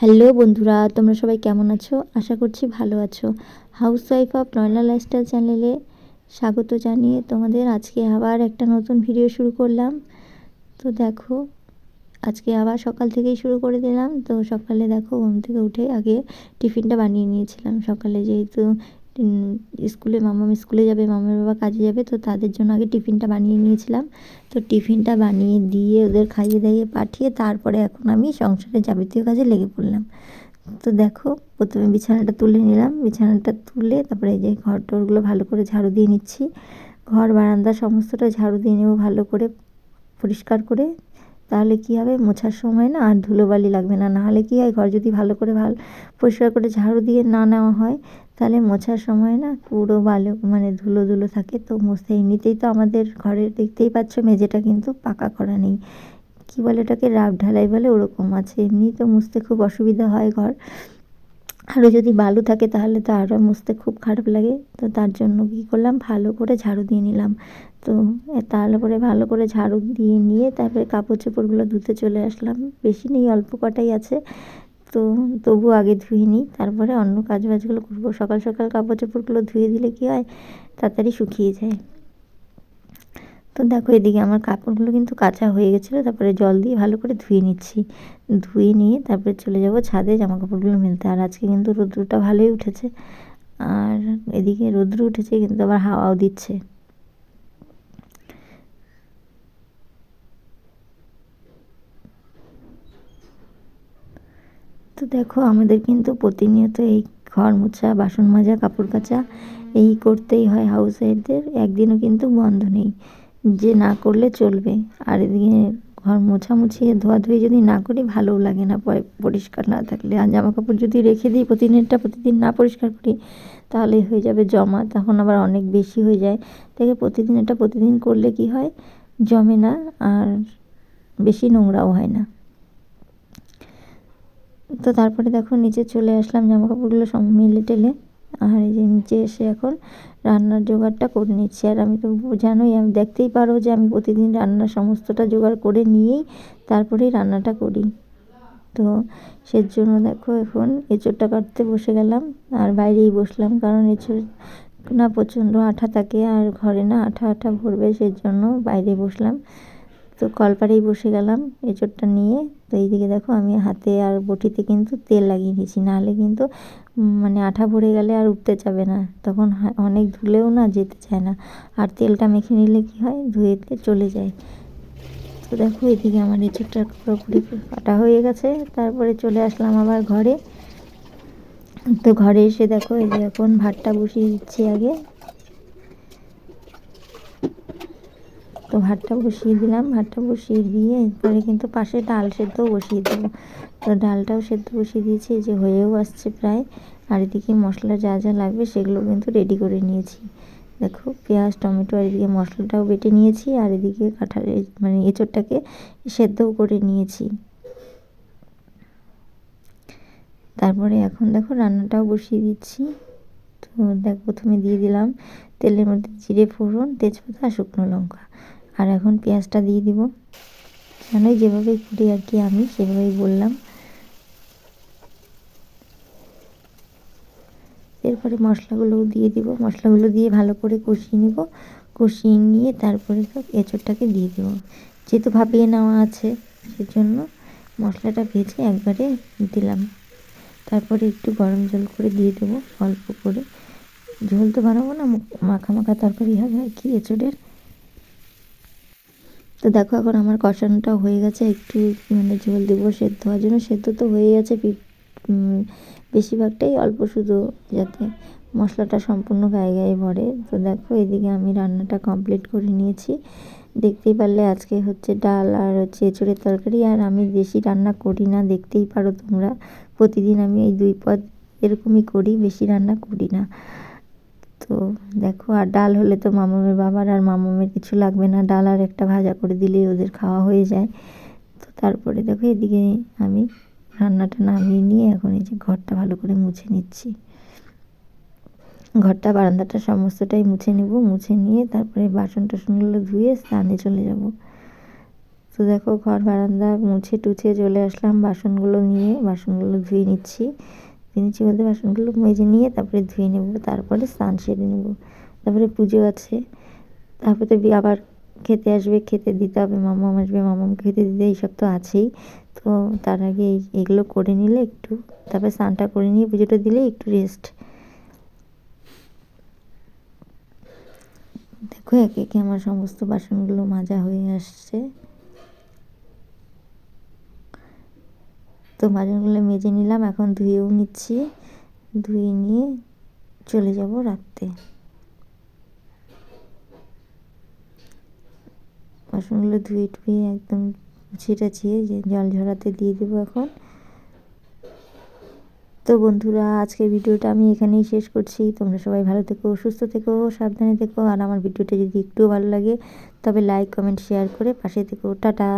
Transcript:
Hello বন্ধুরা, তোমরা সবাই কেমন আছো? আশা করছি ভালো আছো। হাউস ওয়াইফ অফ নয়লা লাইফস্টাইল চ্যানেলে স্বাগত জানিয়ে তোমাদের আজকে আবার একটা নতুন ভিডিও শুরু করলাম। তো দেখো, আজকে আবার সকাল থেকেই শুরু করে দিলাম। তো সকালে দেখো, ঘুম থেকে উঠে আগে টিফিনটা বানিয়ে নিয়েছিলাম। সকালে যেহেতু স্কুলে মামাম স্কুলে যাবে, মামার বাবা কাজে যাবে, তো তাদের জন্য আগে টিফিনটা বানিয়ে নিয়েছিলাম। তো টিফিনটা বানিয়ে দিয়ে ওদের খাইয়ে দাইয়ে পাঠিয়ে তারপরে এখন আমি সংসারের যাবতীয় কাজে লেগে পড়লাম। তো দেখো, প্রথমে বিছানাটা তুলে নিলাম, বিছানাটা তুলে তারপরে এই যে ঘর টরগুলো ভালো করে ঝাড়ু দিয়ে নিচ্ছি। ঘর, বারান্দা, সমস্তটা ঝাড়ু দিয়ে নেব ভালো করে, পরিষ্কার করে। তাহলে কি হবে? মোছার সময় না আর ধুলোবালি লাগবে না। নাহলে কি হয়? ঘর যদি ভালো করে ভালো, পরিষ্কার করে ঝাড়ু দিয়ে না নেওয়া হয়, তাহলে মোছার সময় না পুরো বালো মানে ধুলো ধুলো থাকে। তো মুছতে এমনিতেই তো আমাদের ঘরে দেখতেই পাচ্ছ, মেঝেটা কিন্তু পাকা করা নেই। কী বলে ওটাকে? রাব ঢালাই বলে ওরকম আছে। এমনি তো মুছতে খুব অসুবিধা হয় ঘর। আরও যদি বালু থাকে তাহলে তো আরও মুছতে খুব খারাপ লাগে। তো তার জন্য কী করলাম, ভালো করে ঝাড়ু দিয়ে নিলাম। তো তাহলে পরে ভালো করে ঝাড়ু দিয়ে নিয়ে তারপরে কাপড় চোপড়গুলো ধুতে চলে আসলাম। বেশি নেই, অল্প কটাই আছে। তো তবু আগে ধুয়ে নিই। তারপরে অন্য কাজ বাজগুলো করব। সকাল সকাল কাপড় চোপড়গুলো ধুয়ে দিলে কী হয়, তাড়াতাড়ি শুকিয়ে যায়। তো দেখো এদিকে আমার কাপড়গুলো কিন্তু কাঁচা হয়ে গেছিল, তারপরে জল দিয়ে ভালো করে ধুয়ে নিচ্ছি। ধুয়ে নিয়ে তারপরে চলে যাব ছাদে জামা কাপড়গুলো মেলতে। আর আজকে কিন্তু রৌদ্রটা ভালোই উঠেছে। আর এদিকে রৌদ্র উঠেছে, কিন্তু আবার হাওয়াও দিচ্ছে। তো দেখো আমাদের কিন্তু প্রতিনিয়ত এই ঘর মোছা, বাসন মাজা, কাপড় কাচা, এই করতেই হয় হাউস ওয়াইফদের একদিনও কিন্তু বন্ধ নেই। যে না করলে চলবে। আর এদিকে ঘর মোছামুছি, ধোয়াধুয়ি যদি না করি ভালোও লাগে না পরিষ্কার না থাকলে। আর জামা কাপড় যদি রেখে দিই, প্রতিদিনটা প্রতিদিন না পরিষ্কার করি, তাহলে হয়ে যাবে জমা। তখন আবার অনেক বেশি হয়ে যায়। দেখে প্রতিদিন এটা প্রতিদিন করলে কি হয়? জমে না, আর বেশি নোংরাও হয় না। তো তারপরে দেখো নিচে চলে আসলাম জামা কাপড়গুলো সব মিলে টেলে। আর এই যে নিচে এসে এখন রান্নার জোগাড়টা করে নিচ্ছি। আর আমি তো জানোই, আমি দেখতেই পারো যে আমি প্রতিদিন রান্নার সমস্তটা জোগাড় করে নিয়েই তারপরেই রান্নাটা করি। তো সের জন্য দেখো এখন এঁচোড়টা কাটতে বসে গেলাম আর বাইরেই বসলাম, কারণ এঁচোড় না প্রচণ্ড আঠা থাকে আর ঘরে না আঠা আঠা ভরবে, সেজন্য বাইরে বসলাম। তো কলপাড়েই বসে গেলাম, এঁচোড়টা নিয়ে। তো এইদিকে দেখো আমি হাতে আর বটিতে কিন্তু তেল লাগিয়ে নিয়েছি নাহলে কিন্তু মানে আঠা ভরে গেলে আর উঠতে যাবে না। তখন অনেক ধুলেও না যেতে চায় না। আর তেলটা মেখে নিলে কি হয়? ধুয়েতে চলে যায়। তো দেখো এদিকে আমার এঁচোড়টা পুরোপুরি কাটা হয়ে গেছে। তারপরে চলে আসলাম আবার ঘরে। তো ঘরে এসে দেখো এই যে এখন ভাতটা বসিয়ে দিচ্ছি আগে। তো ভাতটা বসিয়ে দিলাম। ভাতটা বসিয়ে দিয়ে এরপরে কিন্তু পাশে ডাল সেদ্ধও বসিয়ে দেবো। তো ডালটাও সেদ্ধ বসিয়ে দিয়েছি যে হয়েও আসছে প্রায়। আর এদিকে মশলা যা যা লাগবে সেগুলো কিন্তু রেডি করে নিয়েছি। দেখো, পেঁয়াজ, টমেটো আর এদিকে মশলাটাও বেটে নিয়েছি আর এদিকে কাঁঠাল মানে এঁচোড়টাকে সেদ্ধও করে নিয়েছি। তারপরে এখন দেখো রান্নাটাও বসিয়ে দিচ্ছি। তো দেখ, প্রথমে দিয়ে দিলাম তেলের মধ্যে জিরে, ফোড়ন, তেজপাতা শুকনো লঙ্কা। আর এখন পেঁয়াজটা দিয়ে দিব। জানোই যেভাবে করি আর কি আমি, সেভাবেই বললাম। এরপরে মশলাগুলোও দিয়ে দিব। মশলাগুলো দিয়ে ভালো করে কষিয়ে নিব। কষিয়ে নিয়ে তারপরে তো এঁচড়টাকে দিয়ে দেবো। যেহেতু ভাপিয়ে নেওয়া আছে, সেজন্য মশলাটা ভেজে একবারে দিলাম। তারপরে একটু গরম জল করে দিয়ে দেবো অল্প করে। ঝোল তো বানাবো না, মাখা মাখা তরকারি হবে আর কি এঁচড়ের। তো দেখো এখন আমার কষানোটা হয়ে গেছে, একটু মানে ঝোল দেবো সেদ্ধ হওয়ার জন্য। সেদ্ধ তো হয়ে গেছে বেশিরভাগটাই অল্প শুধু যাতে মশলাটা সম্পূর্ণ গায়ে গায়ে ভরে। তো দেখো এদিকে আমি রান্নাটা কমপ্লিট করে নিয়েছি। দেখতেই পারলে আজকে হচ্ছে ডাল আর হচ্ছে এঁচড়ের তরকারি। আর আমি বেশি রান্না করি না, দেখতেই পারো তোমরা। প্রতিদিন আমি এই দুই পদ এরকমই করি, বেশি রান্না করি না। তো দেখো, আর ডাল হলে তো মামামের বাবার, আর মামামের কিছু লাগবে না। ডাল আর একটা ভাজা করে দিলেই ওদের খাওয়া হয়ে যায়। তো তারপরে দেখো, এদিকে আমি রান্নাটা নামিয়ে নিয়ে এখন এই যে ঘরটা ভালো করে মুছে নিচ্ছি। ঘরটা, বারান্দাটা সমস্তটাই মুছে নেব। মুছে নিয়ে তারপরে বাসন টাসনগুলো ধুয়ে স্নানে চলে যাব। তো দেখো, ঘর, বারান্দা মুছে টুছে চলে আসলাম। বাসনগুলো নিয়ে বাসনগুলো ধুয়ে নিচ্ছি। নিচ্ছি বলতে বাসনগুলো মেজে নিয়ে তারপরে ধুয়ে নেব, তারপরে স্নান সেরে নেব। তারপরে পুজো আছে, তারপরে তো আবার খেতে আসবে, খেতে দিতে হবে মামাম আসবে মামাম খেতে দিতে এইসব তো আছেই। তো তার আগে এগুলো করে নিলে একটু, তারপরে স্নানটা করে নিয়ে পুজোটা দিলে একটু রেস্ট দেখো একে একে আমার সমস্ত বাসনগুলো মাজা হয়ে আসছে। তো বাসনগুলো মেজে নিলাম, এখন ধুয়েও নিচ্ছি। ধুয়ে নিয়ে চলে যাব রাখতে বাসনগুলো ধুয়ে টুয়ে একদম মুছিয়ে টাছিয়ে যে জল ঝরাতে দিয়ে দেবো এখন। তো বন্ধুরা, আজকের ভিডিওটা আমি এখানেই শেষ করছি। তোমরা সবাই ভালো থেকো, সুস্থ থেকো, সাবধানে থেকো। আর আমার ভিডিওটা যদি একটুও ভালো লাগে, তবে লাইক কমেন্ট শেয়ার করে পাশে থেকো। টাটা!